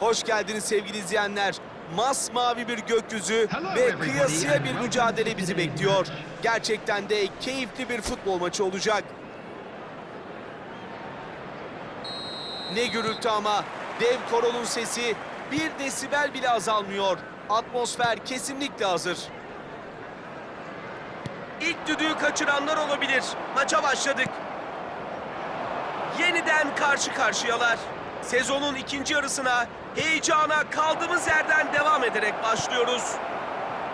Hoş geldiniz sevgili izleyenler. Masmavi bir gökyüzü Hello ve kıyasıya bir mücadele bizi bekliyor. Gerçekten de keyifli bir futbol maçı olacak. Ne gürültü ama dev koronun sesi bir desibel bile azalmıyor. Atmosfer kesinlikle hazır. İlk düdüğü kaçıranlar olabilir. Maça başladık. Yeniden karşı karşıyalar. Sezonun ikinci yarısına heyecana kaldığımız yerden devam ederek başlıyoruz.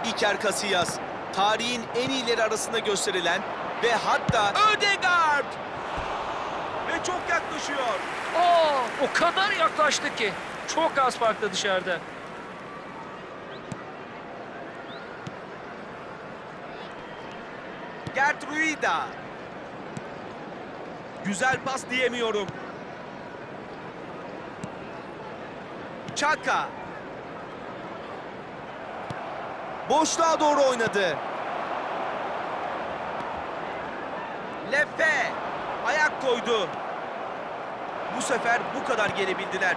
Iker Casillas, tarihin en iyileri arasında gösterilen ve hatta Ödegaard ve çok yaklaşıyor. Aa, o kadar yaklaştı ki. Çok az farklı dışarıda. Gert Ruida. Güzel pas diyemiyorum. Çaka. Boşluğa doğru oynadı. Lefe. Ayak koydu. Bu sefer bu kadar gelebildiler.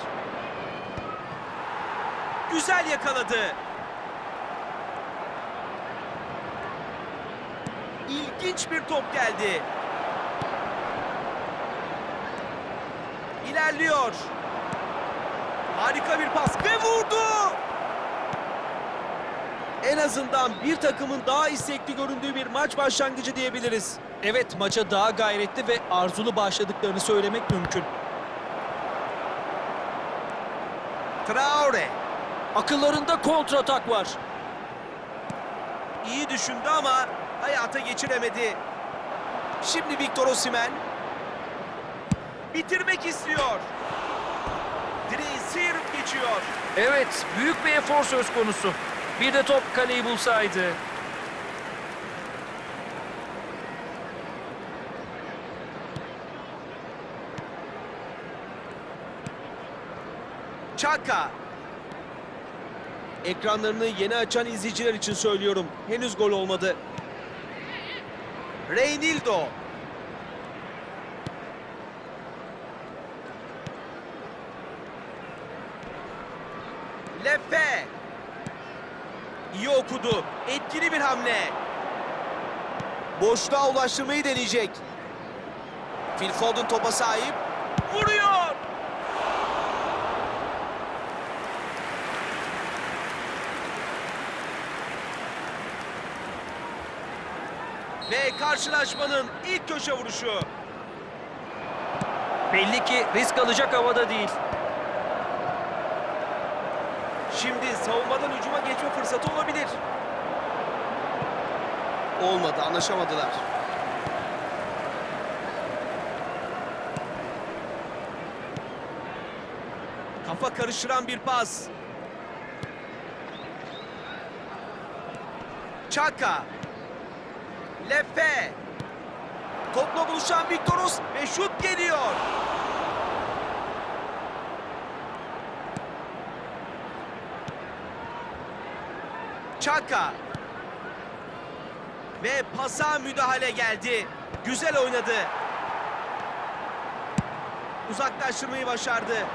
Güzel yakaladı. İlginç bir top geldi. İlerliyor. Harika bir pas ve vurdu. En azından bir takımın daha istekli göründüğü bir maç başlangıcı diyebiliriz. Evet maça daha gayretli ve arzulu başladıklarını söylemek mümkün. Traore Akıllarında kontratak var. iyi düşündü ama hayata geçiremedi. Şimdi Victor Osimhen bitirmek istiyor. Geçiyor. Evet, büyük bir efor söz konusu. Bir de top kaleyi bulsaydı. Çaka. Ekranlarını yeni açan izleyiciler için söylüyorum. Henüz gol olmadı. Reynildo. Lefe. İyi okudu. Etkili bir hamle. Boşluğa ulaştırmayı deneyecek. Phil Foden topa sahip. Vuruyor. Ve karşılaşmanın ilk köşe vuruşu. Belli ki risk alacak havada değil. Şimdi savunmadan hücuma geçme fırsatı olabilir. Olmadı, anlaşamadılar. Kafa karıştıran bir pas. Çaka. Lefe. Topla buluşan Viktoros ve şut geliyor. Çaka. Ve pasa müdahale geldi. Güzel oynadı. Uzaklaştırmayı başardı.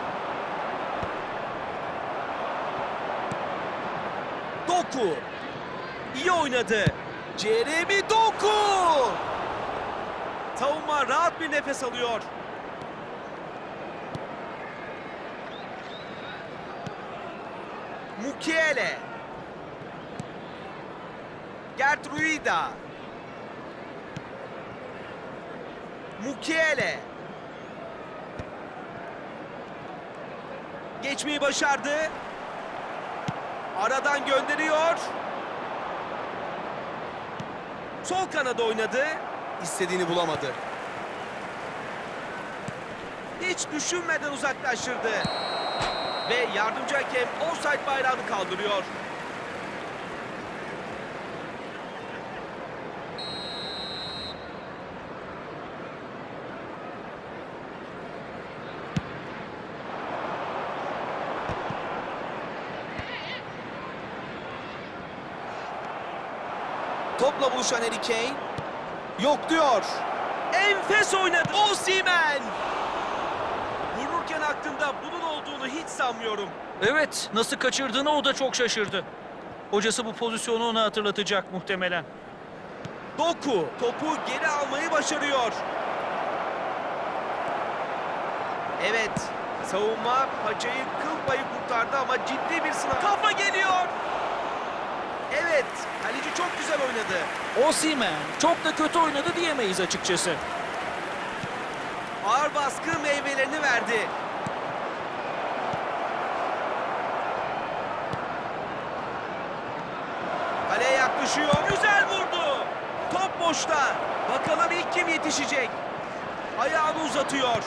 Doku. İyi oynadı. Jeremy Doku. Savunma rahat bir nefes alıyor. Mukiele. Gert Ruida. Mukiele. Geçmeyi başardı. Aradan gönderiyor. Sol kanada oynadı. İstediğini bulamadı. Hiç düşünmeden uzaklaştırdı. Ve yardımcı hakem offside bayrağını kaldırıyor. Topla buluşan Harry Kane. Yok diyor. Enfes oynadı. Osimhen. Vururken aklında bunun olduğunu olduğunu hiç sanmıyorum. Evet, nasıl kaçırdığını o da çok şaşırdı. Hocası bu pozisyonu ona hatırlatacak muhtemelen. Doku topu geri almayı başarıyor. Evet, savunma paçayı kıl payı kurtardı ama ciddi bir sınav. Kafa geliyor. Evet, kaleci çok güzel oynadı. Osimhen çok da kötü oynadı diyemeyiz açıkçası. Ağır baskı meyvelerini verdi. Kaleye yaklaşıyor. Güzel vurdu. Top boşta. Bakalım ilk kim yetişecek. Ayağını uzatıyor.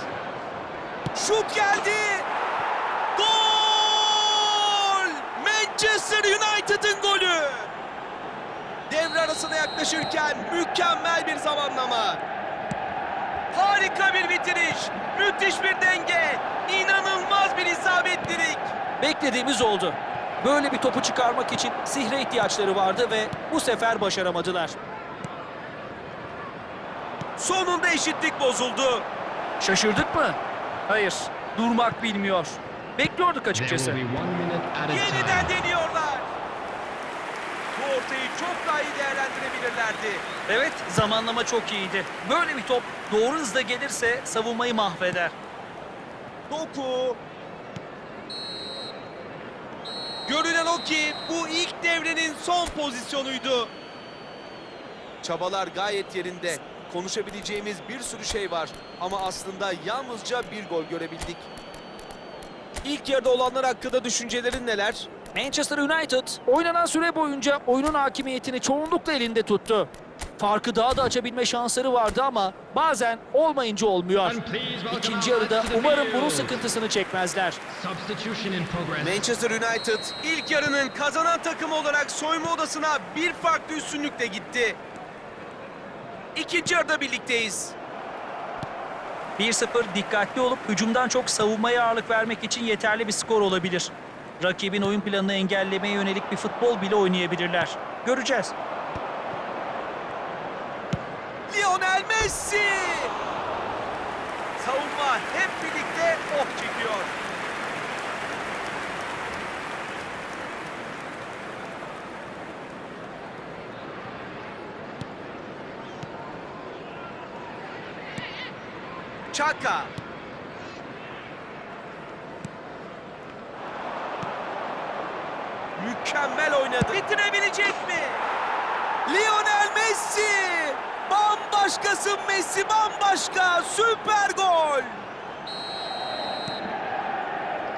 Şut geldi. Gol! Manchester United'ın golü. Arasına yaklaşırken mükemmel bir zamanlama. Harika bir bitiriş. Müthiş bir denge. İnanılmaz bir isabetlilik. Beklediğimiz oldu. Böyle bir topu çıkarmak için sihre ihtiyaçları vardı ve bu sefer başaramadılar. Sonunda eşitlik bozuldu. Şaşırdık mı? Hayır, durmak bilmiyor. Bekliyorduk açıkçası. Yeniden deniyorlar. Bu ortayı çok daha iyi değerlendirebilirlerdi. Evet, zamanlama çok iyiydi. Böyle bir top doğru hızda gelirse savunmayı mahveder. Doku. Görünen o ki bu ilk devrenin son pozisyonuydu. Çabalar gayet yerinde. Konuşabileceğimiz bir sürü şey var. Ama aslında yalnızca bir gol görebildik. İlk yarıda olanlar hakkında düşüncelerin neler? Manchester United oynanan süre boyunca oyunun hakimiyetini çoğunlukla elinde tuttu. Farkı daha da açabilme şansları vardı ama bazen olmayınca olmuyor. İkinci yarıda umarım bunun sıkıntısını çekmezler. Manchester United ilk yarının kazanan takımı olarak soyunma odasına bir farklı üstünlükle gitti. İkinci yarıda birlikteyiz. 1-0 dikkatli olup hücumdan çok savunmaya ağırlık vermek için yeterli bir skor olabilir. Rakibin oyun planını engellemeye yönelik bir futbol bile oynayabilirler. Göreceğiz. Lionel Messi! Savunma hep birlikte oh çekiyor. Çaka. Mükemmel oynadı. Bitirebilecek mi? Lionel Messi! Bambaşkasın Messi bambaşka! Süper gol!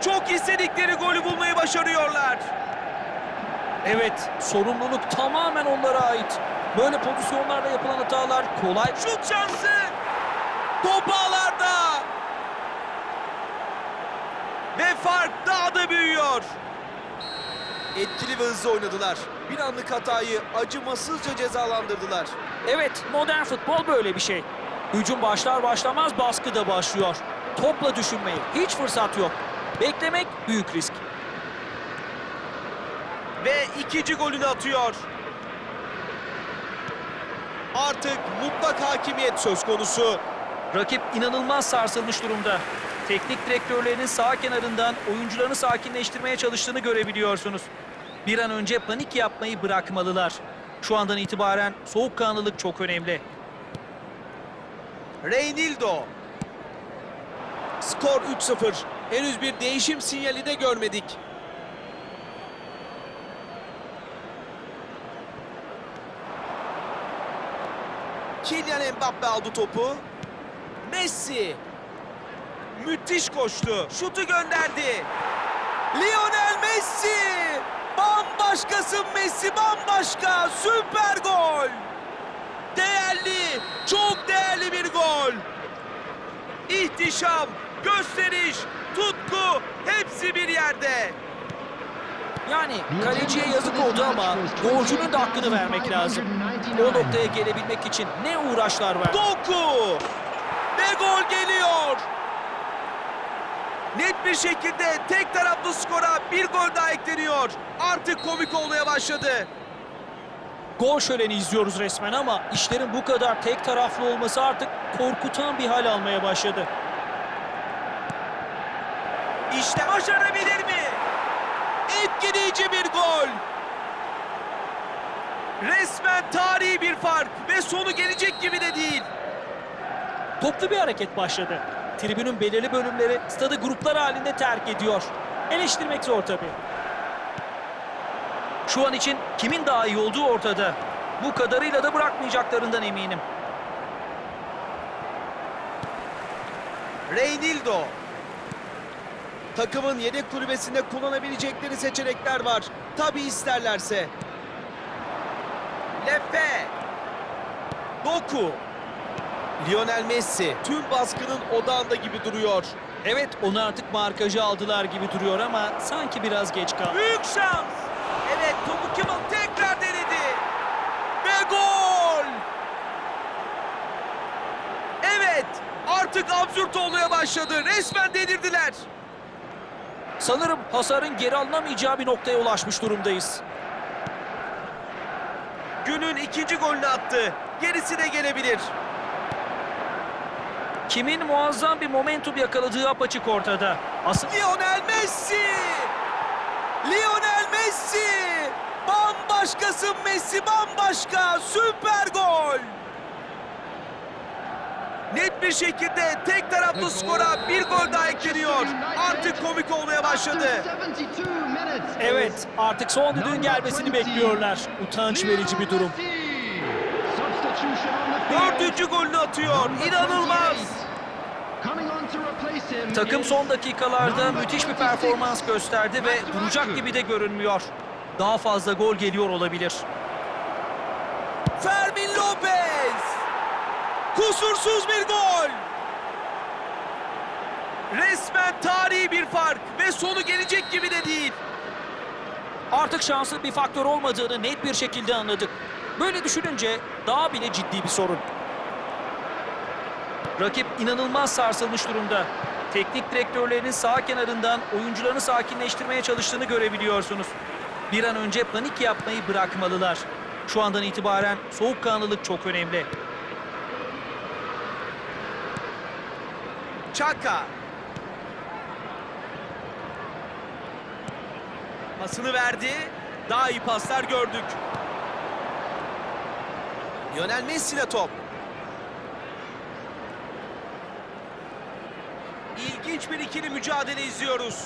Çok istedikleri golü bulmayı başarıyorlar. Evet, sorumluluk tamamen onlara ait. Böyle pozisyonlarda yapılan hatalar kolay Şut şansı! Top ağlarda! Ve fark daha da büyüyor. Etkili ve hızlı oynadılar. Bir anlık hatayı acımasızca cezalandırdılar. Evet, modern futbol böyle bir şey. Hücum başlar başlamaz baskı da başlıyor. Topla düşünmeye hiç fırsat yok. Beklemek büyük risk. Ve ikinci golünü atıyor. Artık mutlak hakimiyet söz konusu. Rakip inanılmaz sarsılmış durumda. Teknik direktörlerinin sağ kenarından oyuncularını sakinleştirmeye çalıştığını görebiliyorsunuz. Bir an önce panik yapmayı bırakmalılar. Şu andan itibaren soğukkanlılık çok önemli. Reynildo. Skor 3-0. Henüz bir değişim sinyali de görmedik. Kylian Mbappe aldı topu. Messi. Müthiş koştu. Şutu gönderdi. Lionel Messi. Bambaşkasın Messi bambaşka. Süper gol. Değerli, çok değerli bir gol. İhtişam, gösteriş, tutku hepsi bir yerde. Yani kaleciye yazık oldu ama golcünün de hakkını vermek lazım. O noktaya gelebilmek için ne uğraşlar var. Doku ve gol geliyor. Net bir şekilde tek taraflı skora bir gol daha ekleniyor. Artık komik olmaya başladı. Gol şöleni izliyoruz resmen ama işlerin bu kadar tek taraflı olması artık korkutan bir hal almaya başladı. İşte başarabilir mi? Etkileyici bir gol. Resmen tarihi bir fark ve sonu gelecek gibi de değil. Toplu bir hareket başladı. Tribünün belirli bölümleri stadı gruplar halinde terk ediyor. Eleştirmek zor tabii. Şu an için kimin daha iyi olduğu ortada. Bu kadarıyla da bırakmayacaklarından eminim. Reynildo. Takımın yedek kulübesinde kullanabilecekleri seçenekler var. Tabi isterlerse. Lepe. Doku. Lionel Messi tüm baskının odağında gibi duruyor. Evet onu artık markajı aldılar gibi duruyor ama sanki biraz geç kaldı. Büyük şans. Evet topu Kimmel tekrar denedi. Ve gol. Evet artık absürt olmaya başladı. Resmen delirdiler. Sanırım hasarın geri alınamayacağı bir noktaya ulaşmış durumdayız. Günün ikinci golünü attı. Gerisi de gelebilir. Kimin muazzam bir momentum yakaladığı apaçık ortada. Asıl Lionel Messi! Lionel Messi! Bambaşkasın Messi bambaşka! Süper gol! Net bir şekilde tek taraflı skora bir gol daha ekleniyor. Artık komik olmaya başladı. Evet artık son düdüğün gelmesini bekliyorlar. Utanç verici bir durum. Dördüncü golünü atıyor. İnanılmaz! Takım son dakikalarda müthiş bir performans gösterdi ve duracak gibi de görünmüyor. Daha fazla gol geliyor olabilir. Fermin Lopez! Kusursuz bir gol! Resmen tarihi bir fark ve sonu gelecek gibi de değil. Artık şansın bir faktör olmadığını net bir şekilde anladık. Böyle düşününce daha bile ciddi bir sorun. Rakip inanılmaz sarsılmış durumda. Teknik direktörlerinin sağ kenarından oyuncularını sakinleştirmeye çalıştığını görebiliyorsunuz. Bir an önce panik yapmayı bırakmalılar. Şu andan itibaren soğukkanlılık çok önemli. Çaka. Pasını verdi. Daha iyi paslar gördük. Lionel Messi'yle top. İlginç bir ikili mücadele izliyoruz.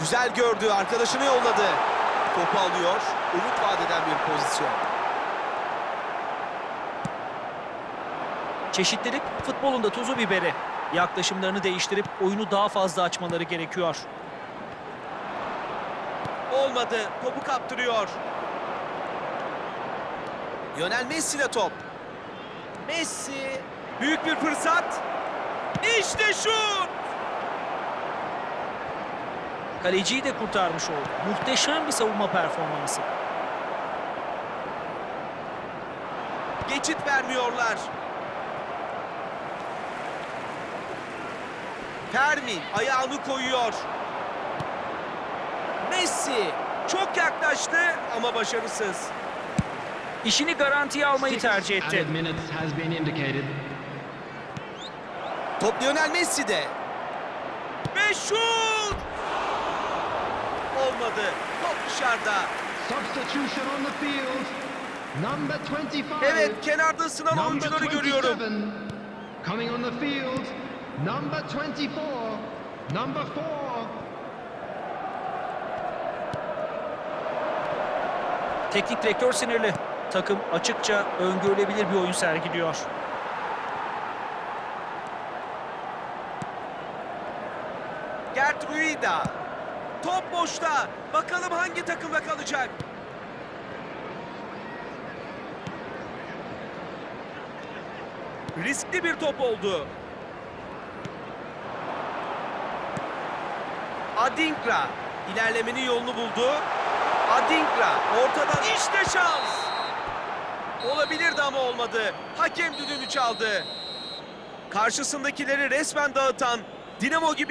Güzel gördü. Arkadaşını yolladı. Topu alıyor. Umut vaat eden bir pozisyon. Çeşitlilik futbolun da tuzu biberi. Yaklaşımlarını değiştirip oyunu daha fazla açmaları gerekiyor. Olmadı. Topu kaptırıyor. Lionel Messi ile top. Messi. Büyük bir fırsat. İşte şut. Kaleciyi de kurtarmış oldu. Muhteşem bir savunma performansı. Geçit vermiyorlar. Fermin ayağını koyuyor. Messi çok yaklaştı ama başarısız. İşini garantiye almayı tercih etti. Top Lionel Messi'de. Ve şut! Olmadı. Top dışarıda. Substitution on the field. Number 25. Evet kenarda ısınan Number oyuncuları görüyorum. 27. Coming on the field. Number 24. Number 4. Teknik direktör sinirli. Takım açıkça öngörülebilir bir oyun sergiliyor. Gert Ruida. Top boşta. Bakalım hangi takımda kalacak. Riskli bir top oldu. Adinkra ilerlemenin yolunu buldu. Adinkra ortadan işte şans. Olabilirdi ama olmadı. Hakem düdüğünü çaldı. Karşısındakileri resmen dağıtan Dinamo gibi